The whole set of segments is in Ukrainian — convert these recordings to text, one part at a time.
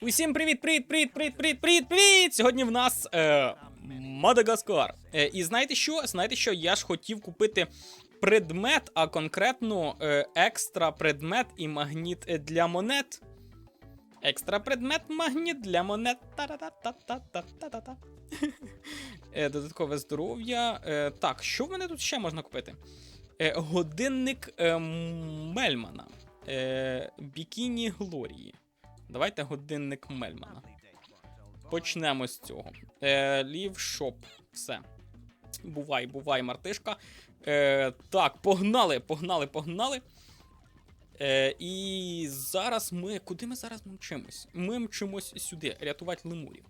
Усім привіт, привіт, привіт, привіт, привіт, привіт, привіт! Сьогодні в нас е, Мадагаскар. Е, і знаєте що? Знаєте що? Я ж хотів купити предмет, а конкретно е, екстра предмет і магніт е, для монет. Екстра предмет, магніт для монет. Та-та-та-та-та-та-та-та. Е, Додаткове здоров'я. Е, так, що в мене тут ще можна купити? Е, годинник е, Мельмана. Е, Бікіні Глорії. Давайте годинник Мельмана. Почнемо з цього. Е, Лівшоп. Все. Бувай, бувай, мартишка. Е, так, погнали, погнали, погнали. Е, і зараз ми. Куди ми зараз мчимось? Ми мчимось сюди, рятувати лемурів.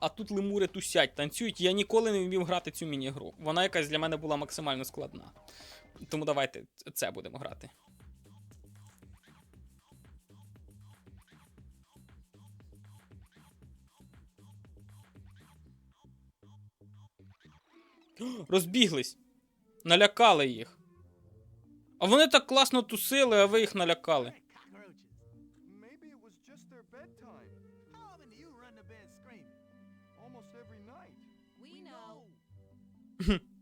А тут лемури тусять, танцюють. Я ніколи не вмів грати цю міні-гру. Вона якась для мене була максимально складна. Тому давайте це будемо грати. Розбіглись. Налякали їх. А вони так класно тусили, а ви їх налякали. cockroaches. Maybe it was just their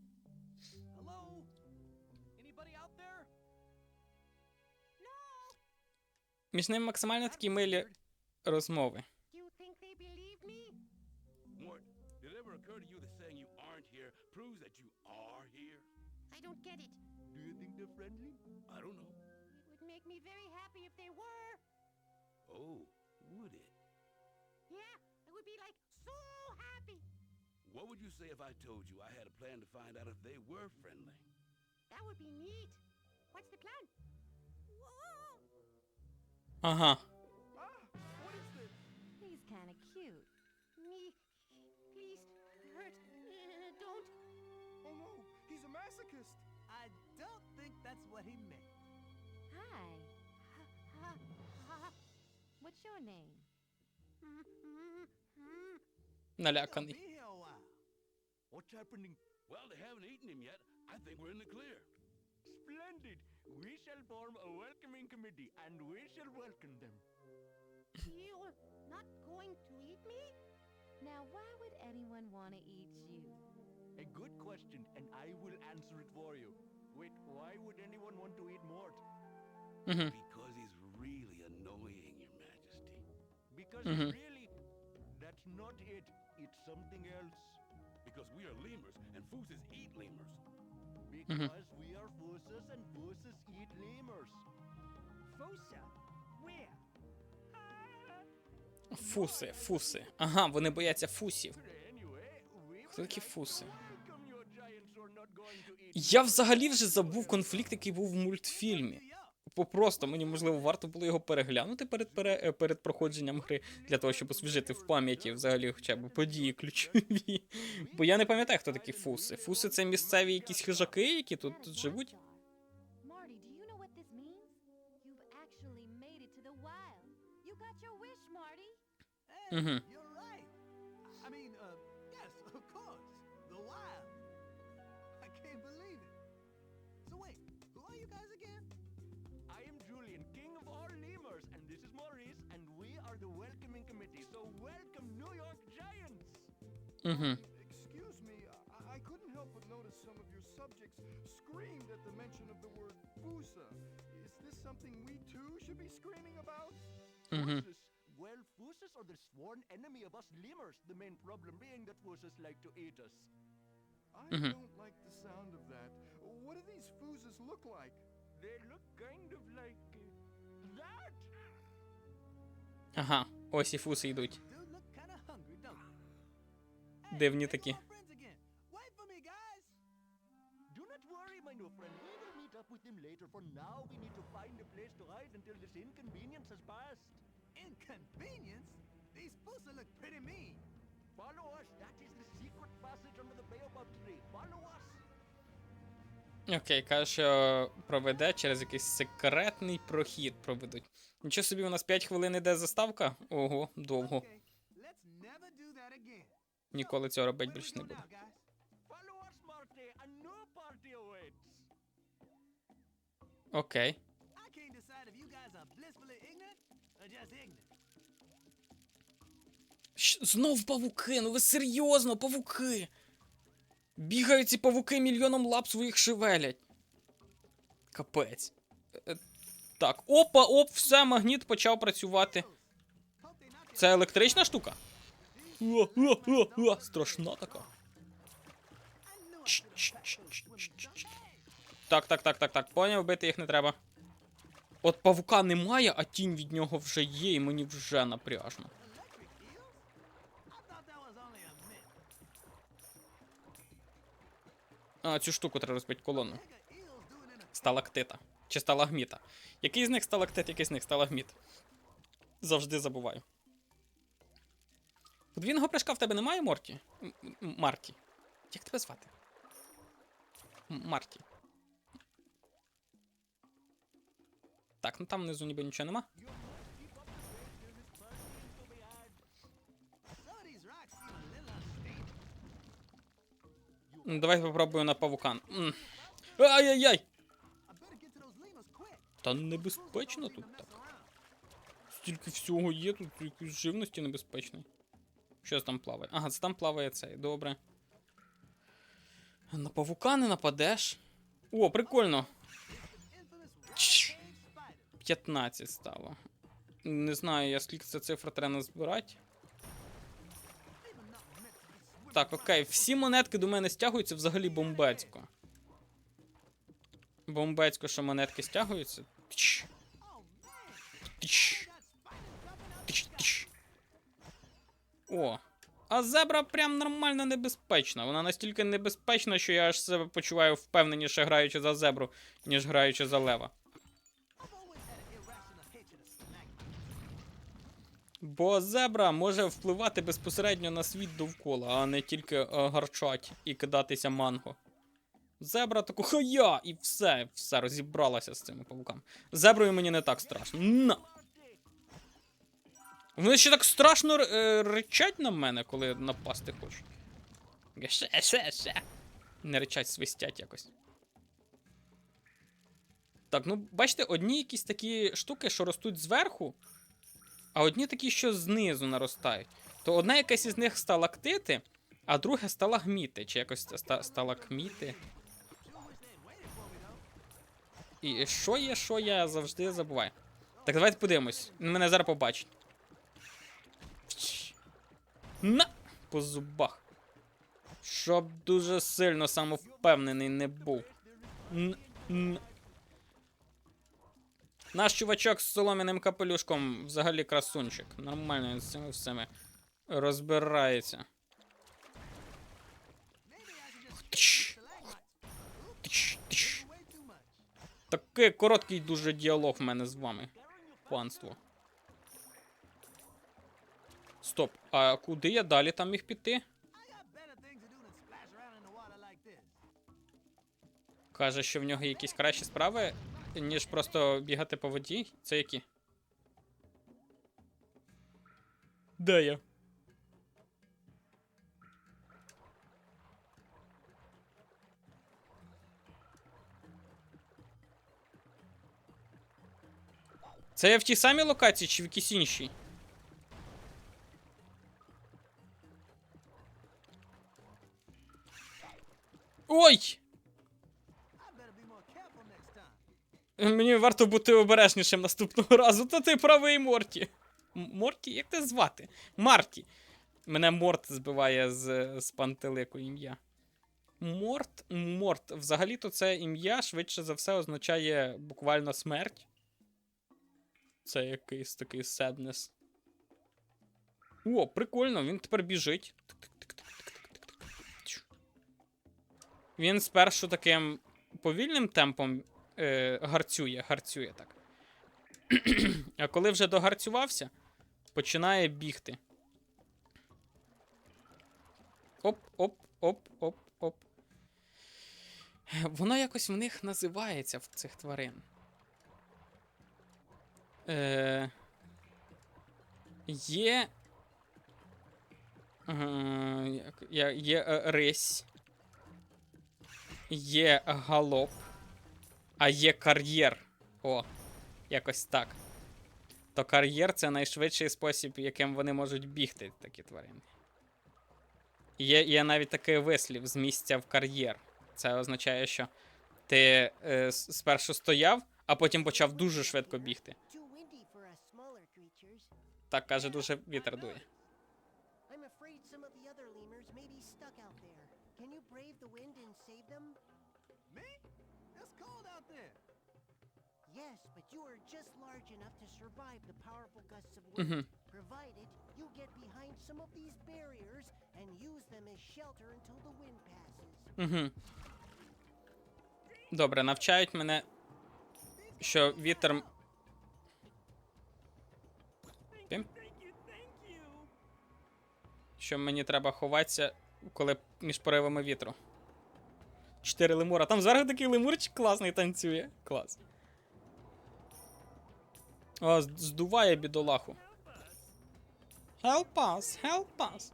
don't get it. Do you think they're friendly? I don't know. It would make me very happy if they were. Oh, would it? Yeah, I would be like so happy. What would you say if I told you I had a plan to find out if they were friendly? That would be neat. What's the plan? Uh huh. don't think that's what he meant. Hi. Ha, ha, ha. What's your name? Наляканий. Be here a while. What's happening? Well, they haven't eaten him yet. I think we're in the clear. Splendid. We shall form a welcoming committee and we shall welcome them. You're not going to eat me? Now, why would anyone want to eat you? A good question, and I will answer it for you. Wait, why would anyone want to eat Mort? Угу. Because he's really annoying, Your Majesty. Because Mhm. really, that's not it. It's something else. Because we are lemurs, and Fooses eat lemurs. Because we are Fusses and Fusses eat lemurs. Fusa? Where? Фуси, фуси. Ага, вони бояться фусів. Хто такі фуси? welcome your giants who are not going to eat Я взагалі вже забув конфлікт, який був в мультфільмі. Попросто мені можливо варто було його переглянути перед пере, е, перед проходженням гри для того, щоб освіжити в пам'яті взагалі хоча б події ключові. Бо я не пам'ятаю, хто такі фуси. Фуси це місцеві якісь хижаки, які тут, тут живуть. Marty, I am Julian, king of all lemurs, and this is Maurice, and we are the welcoming committee. So welcome, New York Giants. Mm-hmm. Excuse me, I, I couldn't help but notice some of your subjects screamed at the mention of the word Fusa. Is this something we too should be screaming about? Mm-hmm. Well, Fusus are the sworn enemy of us lemurs, the main problem being that Fusus like to eat us. I mm-hmm. don't like the sound of that. What do these Fusus look like? They look kind of like uh, that. Ага, ось і фуси йдуть. Do look kind of hungry, don't they? Hey, Дивні there's такі. our friends again. Wait for me, guys. Do not worry, my new friend. We will meet up with them later. For now, we need to find a place to hide until this inconvenience has passed. Inconvenience? These Fusa look pretty mean. Follow us. That is the secret passage under the baobab tree. Follow us. Окей, каже, що проведе через якийсь секретний прохід проведуть. Нічого собі, у нас 5 хвилин іде заставка? Ого, довго. Ніколи цього робити більше не буду. Окей. Знов павуки, ну ви серйозно, павуки. Бігають ці павуки мільйоном лап своїх шевелять. Капець. Е, Так, опа, оп, все, магніт почав працювати. Це електрична штука? О, о, о, о, страшна така. Так, так, так, так, так. Поняв, бити їх не треба. От павука немає, а тінь від нього вже є, і мені вже напряжно. А, цю штуку треба розбити колону. Сталактита. Чи сталагміта. Який з них сталактит, який з них сталагміт? Завжди забуваю. Подвійного прыжка в тебе немає, Морті? Марті. Як тебе звати? Марті. Так, ну там внизу ніби нічого нема. Давай попробую на павукан. Ай-яй-яй! Та небезпечно тут так. Стільки всього є, тут якоїсь живності небезпечної. Що там плаває? Ага, це там плаває цей, добре. На павука не нападеш. О, прикольно. 15 стало. Не знаю, я скільки це цифра треба назбирати. Так, окей, всі монетки до мене стягуються взагалі бомбецько. Бомбецько, що монетки стягуються. Тч. Тч. Тч, тч. О. А зебра прям нормально небезпечна. Вона настільки небезпечна, що я аж себе почуваю впевненіше граючи за зебру, ніж граючи за лева. Бо зебра може впливати безпосередньо на світ довкола, а не тільки е, гарчать і кидатися манго. Зебра таку хая! І все, все, розібралася з цими павуками. Зеброю мені не так страшно. На! Вони ще так страшно е, ричать на мене, коли напасти хочуть. Ще, ще, ще. Не ричать, свистять якось. Так, ну бачите, одні якісь такі штуки, що ростуть зверху, а одні такі, що знизу наростають. То одна якась із них сталактити, а друга сталагміти, чи якось ста- сталакміти. І що є, що я завжди забуваю. Так, давайте подивимось. Мене зараз побачить. На! По зубах. Щоб дуже сильно самовпевнений не був. Н- н- Наш чувачок з солом'яним капелюшком взагалі красунчик. Нормально він з цими всіми розбирається. Такий короткий дуже діалог в мене з вами. Панство. Стоп, а куди я далі там міг піти? Каже, що в нього якісь кращі справи, ніж просто бігати по воді. Це які? Де я? Це я в тій самій локації чи в якійсь іншій? Ой! Мені варто бути обережнішим наступного разу. Та ти правий Морті. Морті? Як тебе звати? Марті. Мене Морт збиває з, з пантелику ім'я. Морт, Морт. Взагалі-то це ім'я швидше за все означає буквально смерть. Це якийсь такий седнес. О, прикольно, він тепер біжить. Він спершу таким повільним темпом е, гарцює, гарцює так. а коли вже догарцювався, починає бігти. Оп, оп, оп, оп, оп. Воно якось в них називається в цих тварин. Е, є. Е, є е, рись. Є галоп. А є кар'єр. О, якось так. то кар'єр це найшвидший спосіб, яким вони можуть бігти, такі тварини. Є, є навіть такий вислів з місця в кар'єр. Це означає, що ти е, спершу стояв, а потім почав дуже швидко бігти. Так каже, дуже вітер дує. I'm afraid some of the other lemurs may be stuck out there. Can you brave the wind and save them? Yes, but you are just large enough to survive the powerful gusts of wind, Мгм. provided you get behind some of these barriers and use them as shelter until the wind passes. Угу. Добре, навчають мене, що вітер. Пім? Що мені треба ховатися, коли між поривами вітру. Чотири лемура. Там зверху такий лемурчик класний танцює. Клас. О, здуває бідолаху. Help us, help us.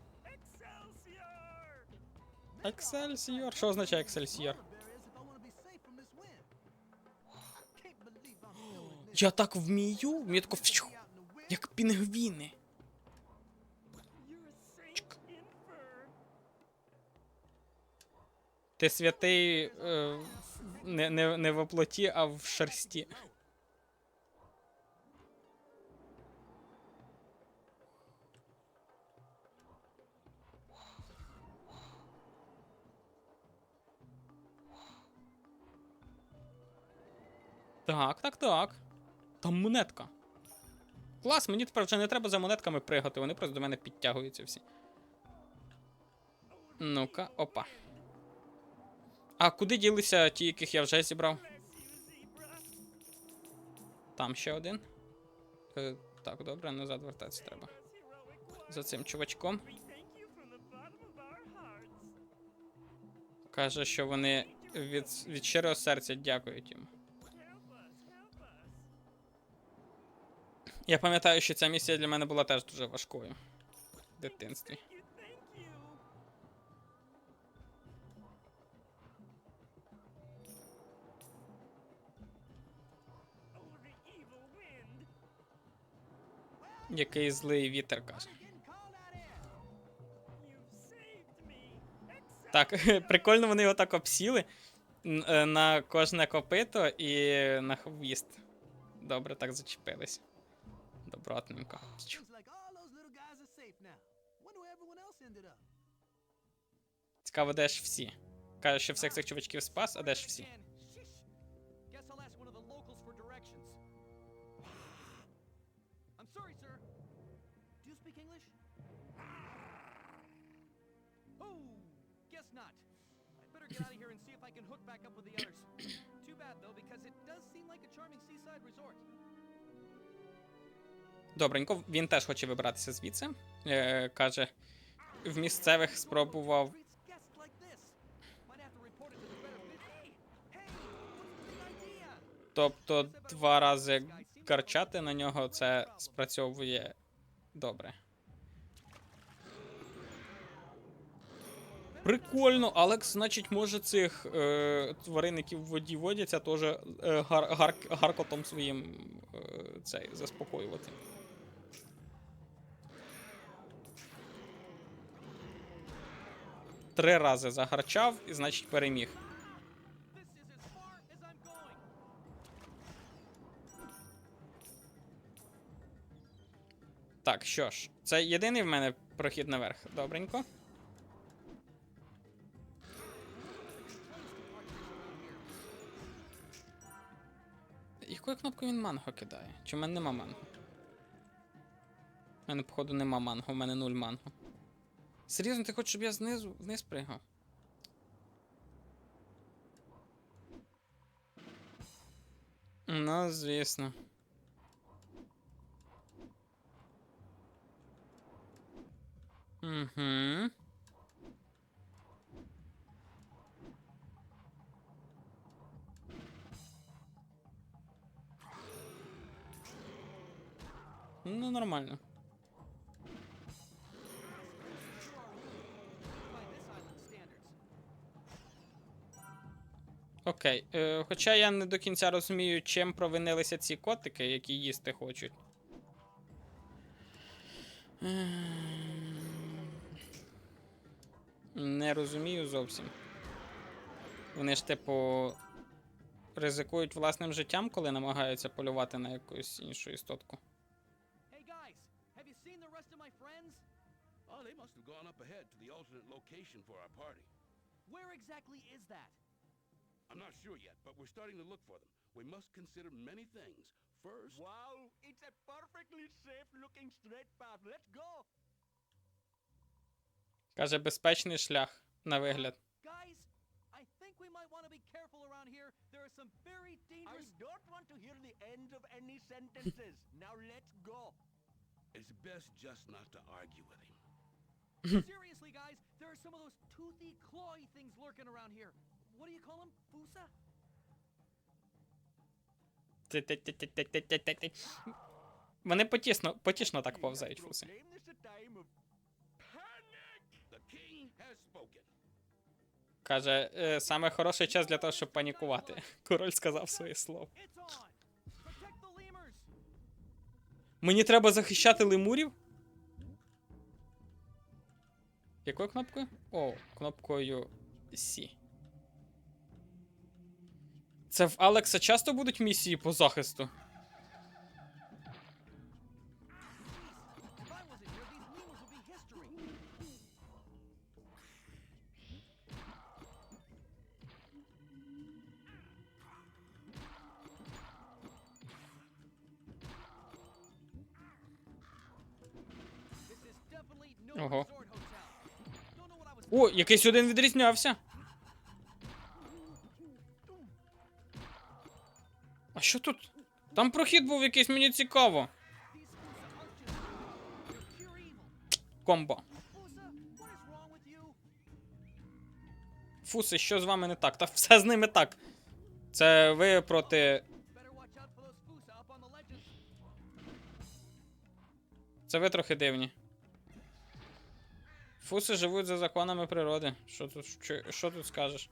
Excelsior. Що означає Excelsior? Я так вмію, вмію тако wind. як пінгвіни. Ти святий е, не, не, не в плоті, а в шерсті. Так, так, так. Там монетка. Клас, мені тепер вже не треба за монетками пригати, вони просто до мене підтягуються всі. Ну-ка, опа. А куди ділися ті, яких я вже зібрав? Там ще один. Е, так, добре, назад вертатися треба. За цим чувачком. Каже, що вони від, від щирого серця дякують йому. Я пам'ятаю, що ця місія для мене була теж дуже важкою в дитинстві. Який злий вітер каже. Так, прикольно вони його так обсіли е, на кожне копито і на хвіст. Добре, так зачепились. Добротненько. Чу. Seems like all those little guys are safe now. Wonder where everyone else ended up. Цікаво, де ж всі. Каже, що всіх цих чувачків спас, а де ж всі? Guess I'll ask one of the locals for directions. I'm sorry, sir. Do you speak English? Oh, guess not. I'd better get out of here and see if I can hook back up with the others. Too bad though, because it does seem like a charming seaside resort. Добренько, він теж хоче вибратися звідси. Е, каже, в місцевих спробував. Тобто два рази карчати на нього це спрацьовує добре. Прикольно, Алекс, значить, може цих е, тварин, які в воді водяться, теж е, гар, гар, гаркотом своїм е, цей, заспокоювати. Три рази загарчав і, значить, переміг. Так, що ж, це єдиний в мене прохід наверх. Добренько. Якою кнопкою він манго кидає? Чи в мене нема манго? У мене, походу, нема манго, у мене нуль манго. Серйозно, ти хочеш, щоб я знизу вниз пригав? Ну, звісно. Угу. Ну, нормально. Окей. Е, хоча я не до кінця розумію, чим провинилися ці котики, які їсти хочуть. Не розумію зовсім. Вони ж, типу, ризикують власним життям, коли намагаються полювати на якусь іншу істотку. Where exactly is that? I'm not sure yet, but we're starting to look for them. We must consider many things. First, Wow, it's a perfectly safe looking straight path. Let's go. Каже, безпечний шлях на вигляд. Guys, I think we might want to be careful around here. There are some very dangerous. I don't want to hear the end of any sentences. now let's go. it's best just not to argue with him. Seriously, guys, there are some of those toothy, clawy things lurking around here. What do you call them? Fusa? Вони потісно, потішно так повзають фуси. Каже, «Е, саме хороший час для того, щоб панікувати. Король сказав своє слово. Мені треба захищати лемурів? Якою кнопкою? О, кнопкою C. Це в Алекса часто будуть місії по захисту? If I wasn't here, these що тут? Там прохід був якийсь, мені цікаво. Комбо. Фуси, що з вами не так? Та все з ними так. Це ви проти. Це ви трохи дивні. Фуси живуть за законами природи. Що тут, що, що тут скажеш?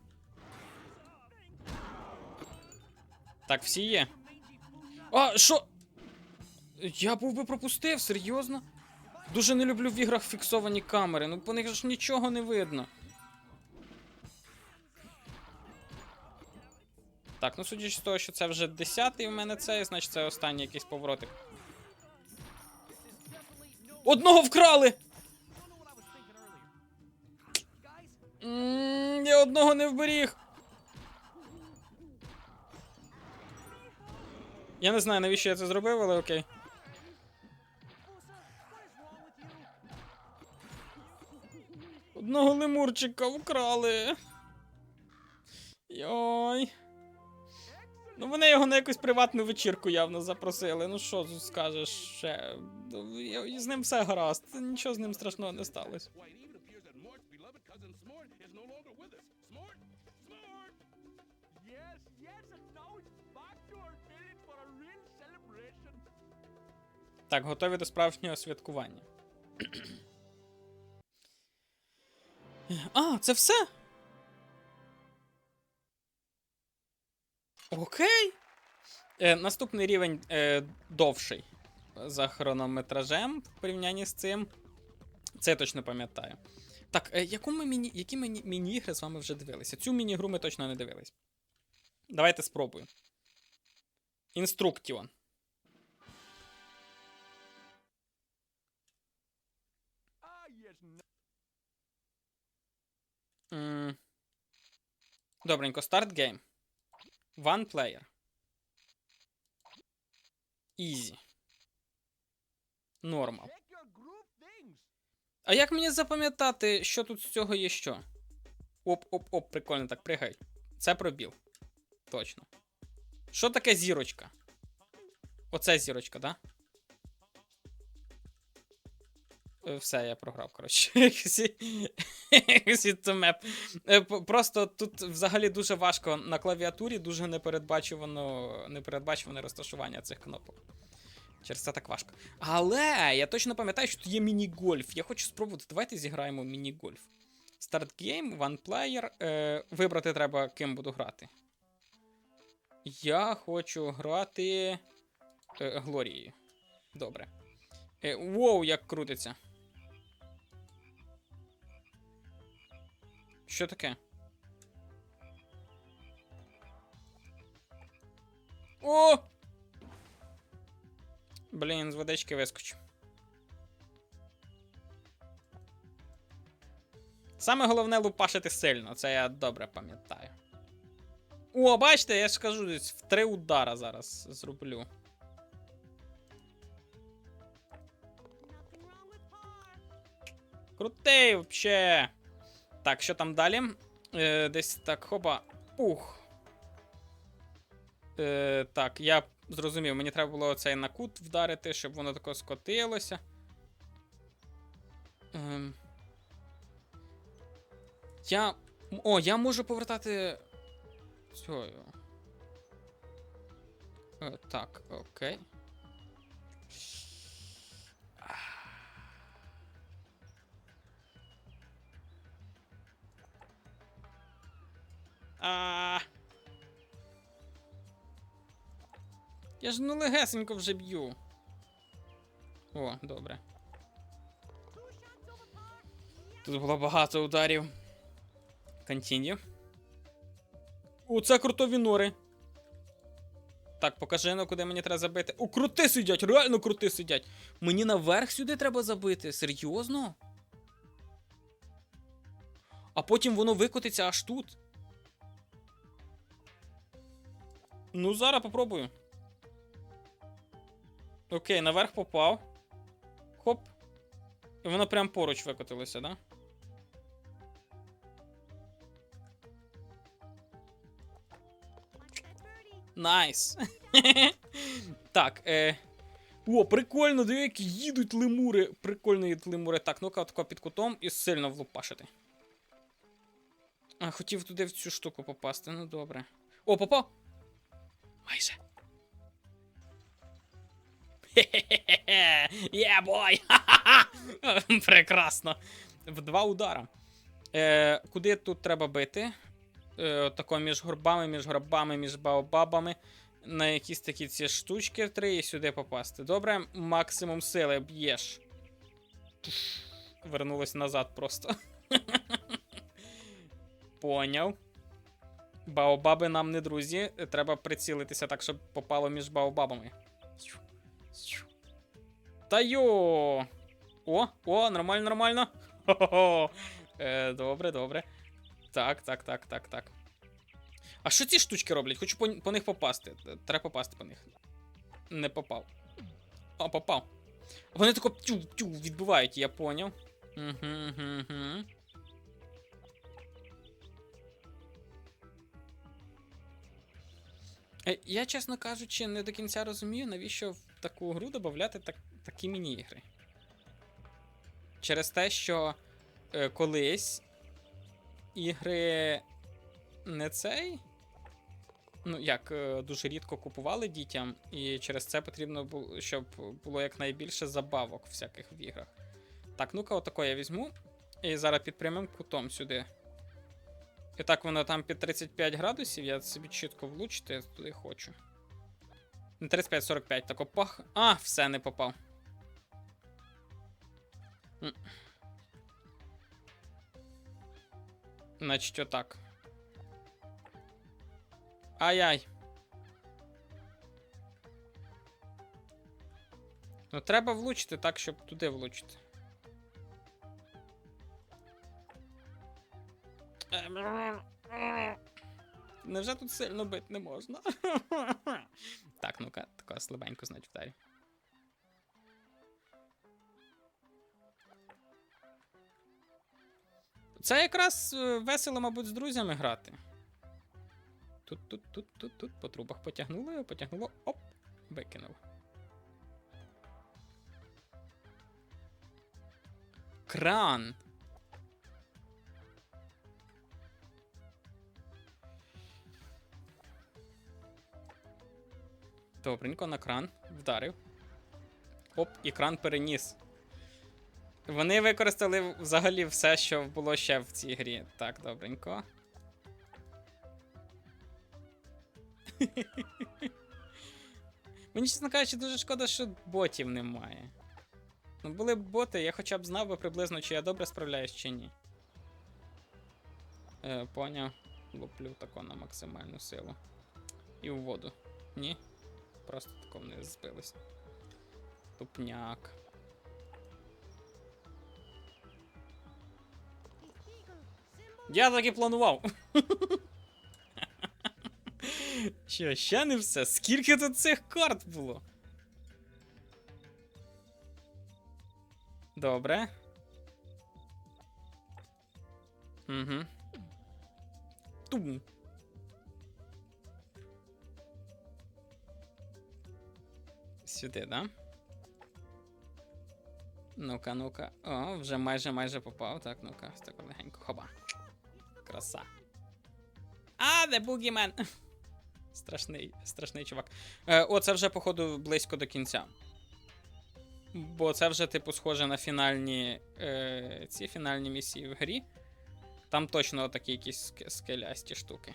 Так, всі є. А, що? Я був би пропустив, серйозно? Дуже не люблю в іграх фіксовані камери, ну по них ж нічого не видно. Так, ну судячи з того, що це вже 10-й в мене цей, значить це останній якийсь поворотик. Одного вкрали! Я одного не вберіг. Я не знаю, навіщо я це зробив, але окей. Одного лемурчика вкрали. Йой. Ну вони його на якусь приватну вечірку явно запросили. Ну що скажеш ще? Ну, З ним все гаразд. Нічого з ним страшного не сталося. Так, готові до справжнього святкування. А, це все? Окей. Е, наступний рівень е, довший за хронометражем в порівнянні з цим. Це я точно пам'ятаю. Так, е, яку ми міні, які ми міні- міні-ігри з вами вже дивилися? Цю міні-гру ми точно не дивились. Давайте спробуємо. Інструктіон. М, Добренько, старт гейм. One player. Easy. Things. А як мені запам'ятати, що тут з цього є що? Оп-оп-оп, прикольно так пригай. Це пробіл. Точно. Що таке зірочка? Оце зірочка, да? Все, я програв, коротше. Е, Просто тут взагалі дуже важко на клавіатурі, дуже непередбачувано, непередбачуване розташування цих кнопок. Через це так важко. Але я точно пам'ятаю, що тут є міні-гольф. Я хочу спробувати. Давайте зіграємо міні-гольф. Старт гейм, one player. Е, вибрати треба, ким буду грати. Я хочу грати е, Глорією. Добре. Е, воу, як крутиться. Що таке? О! Блін, з водички вискочу. Саме головне лупашити сильно, це я добре пам'ятаю. О, бачите, я ж кажу, десь в три удара зараз зроблю. Крутий вообще. Так, що там далі? Е, десь так, хопа. Ух. Е, так, я зрозумів, мені треба було цей на кут вдарити, щоб воно тако скотилося. Ем. Я. О, я можу повертати. Цього. Е, так, окей. А. Я ж ну легесенько вже б'ю. О, добре. Тут було багато ударів. Континю. О, це крутові нори. Так, покажи ну, куди мені треба забити. О, крути сидять, реально крути сидять. Мені наверх сюди треба забити. Серйозно? А потім воно викотиться аж тут. Ну, зараз попробую. Окей, наверх попав. Хоп. І воно прям поруч викотилося, да? Найс. так, е. О, прикольно, диви, як їдуть лемури. Прикольно їдуть лемури. Так, ну-ка, тако під кутом і сильно влупашити. А, хотів туди в цю штуку попасти, ну добре. О, попав! Майже. Є, бой! Прекрасно. В два удара. Е, куди тут треба бити? Е, тако між горбами, між гробами, між баобабами. На якісь такі ці штучки три і сюди попасти. Добре, максимум сили б'єш. Вернулось назад просто. Поняв. Баобаби нам не друзі. Треба прицілитися так, щоб попало між баобабами. Та йо! О, о, нормально, нормально. Хо-хо-хо. Е, добре, добре. Так, так, так, так, так. А що ці штучки роблять? Хочу по, по них попасти. Треба попасти по них. Не попав. О, попав. Вони тако тю-тю відбивають, я поняв. Угу, угу, угу. Я, чесно кажучи, не до кінця розумію, навіщо в таку гру додати так, такі міні-ігри. Через те, що е, колись ігри не цей. Ну, як е, дуже рідко купували дітям, і через це потрібно було, щоб було якнайбільше забавок всяких в іграх. Так, ну-ка, отако я візьму. І зараз під прямим кутом сюди. І так воно там під 35 градусів, я собі чітко влучити, я туди хочу. Не 35-45, тако пах. А, все, не попав. Значить, отак. Ай-яй. Ну, треба влучити так, щоб туди влучити. Невже тут сильно бити не можна? так, ну-ка, тако слабенько, значить, вдарю. Це якраз е, весело, мабуть, з друзями грати. Тут, тут, тут, тут, тут, по трубах потягнуло, потягнуло, оп, викинув. Кран. Добренько на кран вдарив. Оп, і кран переніс. Вони використали взагалі все, що було ще в цій грі. Так, добренько. Мені, чесно кажучи, дуже шкода, що ботів немає. Ну, були б боти, я хоча б знав би приблизно, чи я добре справляюсь, чи ні. Е, поняв. Луплю тако на максимальну силу. І в воду. Ні. Просто тако вниз збились. Тупняк. Я так і планував. Що, ще не все? Скільки тут цих карт було? Добре. Угу. Тум. Сюди, да? Ну-ка, ну-ка. О, вже майже майже попав. Так, ну-ка, так легенько. Хоба. Краса. А, де бугімен. Страшний, страшний чувак. Е, о, це вже, походу, близько до кінця. Бо це вже, типу, схоже на фінальні. Е, ці фінальні місії в грі. Там точно такі якісь скелясті штуки.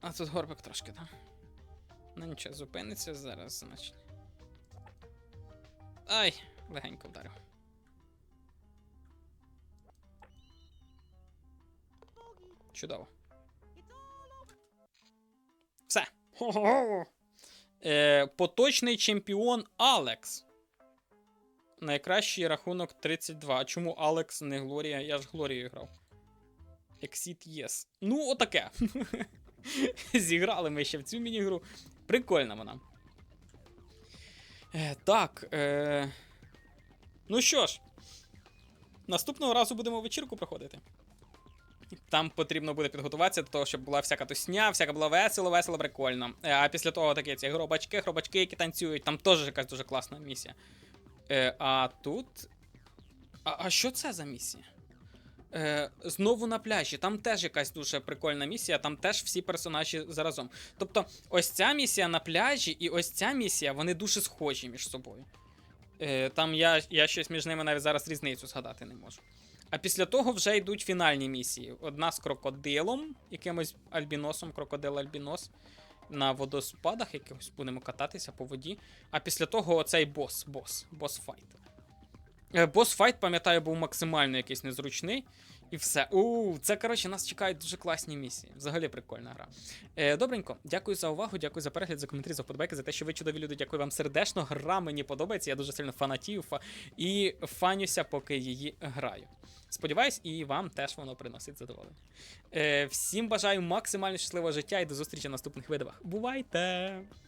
А тут горбик трошки, так? Ну нічого, зупиниться зараз, значить. Ай, легенько вдарив. Чудово. Все. Е, поточний чемпіон Алекс. Найкращий рахунок 32. А чому Алекс не Глорія? Я ж Глорією грав. Exit Yes. Ну, отаке. Зіграли ми ще в цю мінігру. Прикольна вона. Е, так. Е... Ну що ж, наступного разу будемо вечірку проходити. Там потрібно буде підготуватися до того, щоб була всяка тусня, всяка була весело, весело, прикольно. Е, А після того таке ці гробачки, хробачки, які танцюють, там теж якась дуже класна місія. Е, а тут. А, а що це за місія? Е, знову на пляжі. Там теж якась дуже прикольна місія, там теж всі персонажі заразом. Тобто, ось ця місія на пляжі і ось ця місія, вони дуже схожі між собою. Е, там я, я щось між ними навіть зараз різницю згадати не можу. А після того вже йдуть фінальні місії. Одна з крокодилом, якимось альбіносом, крокодил альбінос. На водоспадах якихось будемо кататися по воді. А після того оцей бос, бос, бос-файт. Е, Бос-файт, пам'ятаю, був максимально якийсь незручний. І все. У, це, коротше, нас чекають дуже класні місії. Взагалі прикольна гра. Е, добренько, дякую за увагу, дякую за перегляд, за коментарі, за вподобайки, за те, що ви чудові люди. Дякую вам сердечно. Гра мені подобається. Я дуже сильно фанатію фа... і фанюся, поки її граю. Сподіваюсь, і вам теж воно приносить задоволення. Е, всім бажаю максимально щасливого життя і до зустрічі в наступних видавах. Бувайте!